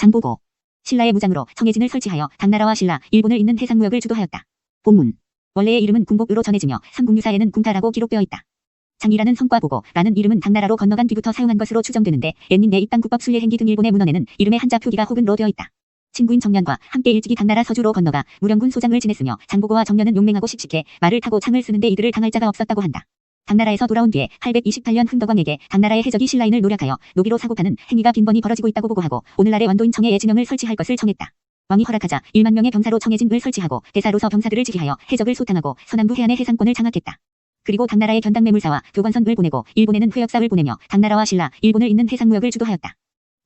장보고 신라의 무장으로 청해진을 설치하여 당나라와 신라, 일본을 잇는 해상무역을 주도하였다. 본문 원래의 이름은 궁복으로 전해지며 삼국유사에는 궁타라고 기록되어 있다. 장이라는 성과 보고 라는 이름은 당나라로 건너간 뒤부터 사용한 것으로 추정되는데 옛민 내 입당 국법 순례 행기 등 일본의 문헌에는 이름의 한자 표기가 혹은 로 되어 있다. 친구인 정년과 함께 일찍이 당나라 서주로 건너가 무령군 소장을 지냈으며 장보고와 정년은 용맹하고 씩씩해 말을 타고 창을 쓰는데 이들을 당할 자가 없었다고 한다. 당나라에서 돌아온 뒤에 828년 흥덕왕에게 당나라의 해적이 신라인을 노략하여 노비로 사고파는 행위가 빈번히 벌어지고 있다고 보고하고 오늘날의 완도인 청해 예진영을 설치할 것을 정했다. 왕이 허락하자 1만 명의 병사로 청해진을 설치하고 대사로서 병사들을 지휘하여 해적을 소탕하고 서남부 해안의 해상권을 장악했다. 그리고 당나라의 견당 매물사와 교관선을 보내고 일본에는 회역사를 보내며 당나라와 신라, 일본을 잇는 해상무역을 주도하였다.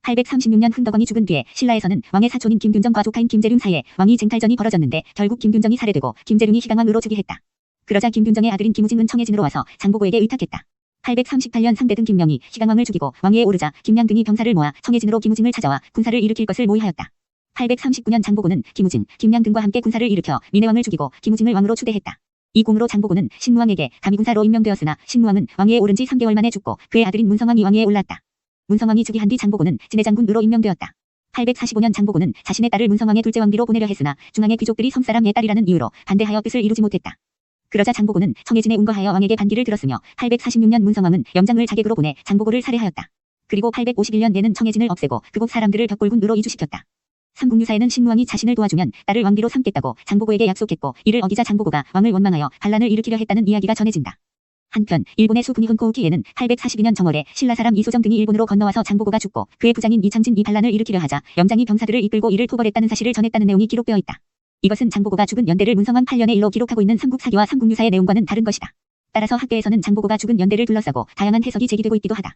836년 흥덕왕이 죽은 뒤에 신라에서는 왕의 사촌인 김균정과 조카인 김재륜 사이에 왕이 쟁탈전이 벌어졌는데 결국 김균정이 살해되고 김재륜이 희강왕으로 즉위했다. 그러자 김균정의 아들인 김우징은 청해진으로 와서 장보고에게 의탁했다. 838년 상대 등 김명이 희강왕을 죽이고 왕위에 오르자 김양 등이 병사를 모아 청해진으로 김우징을 찾아와 군사를 일으킬 것을 모의하였다. 839년 장보고는 김우징, 김양 등과 함께 군사를 일으켜 민해왕을 죽이고 김우징을 왕으로 추대했다. 이 공으로 장보고는 신무왕에게 감위군사로 임명되었으나 신무왕은 왕위에 오른 지 3개월 만에 죽고 그의 아들인 문성왕이 왕위에 올랐다. 문성왕이 즉위한 뒤 장보고는 진해장군으로 임명되었다. 845년 장보고는 자신의 딸을 문성왕의 둘째 왕비로 보내려 했으나 중앙의 귀족들이 섬사람의 딸이라는 이유로 반대하여 뜻을 이루지 못했다. 그러자 장보고는 청해진에 운거하여 왕에게 반기를 들었으며 846년 문성왕은 염장을 자객으로 보내 장보고를 살해하였다. 그리고 851년 내는 청해진을 없애고 그곳 사람들을 벽골군으로 이주시켰다. 삼국유사에는 신무왕이 자신을 도와주면 딸을 왕비로 삼겠다고 장보고에게 약속했고 이를 어기자 장보고가 왕을 원망하여 반란을 일으키려 했다는 이야기가 전해진다. 한편 일본의 수분이 흔코우키에는 842년 정월에 신라 사람 이소정 등이 일본으로 건너와서 장보고가 죽고 그의 부장인 이창진 이 반란을 일으키려 하자 염장이 병사들을 이끌고 이를 토벌했다는 사실을 전했다는 내용이 기록되어 있다. 이것은 장보고가 죽은 연대를 문성왕 8년의 일로 기록하고 있는 삼국사기와 삼국유사의 내용과는 다른 것이다. 따라서 학계에서는 장보고가 죽은 연대를 둘러싸고 다양한 해석이 제기되고 있기도 하다.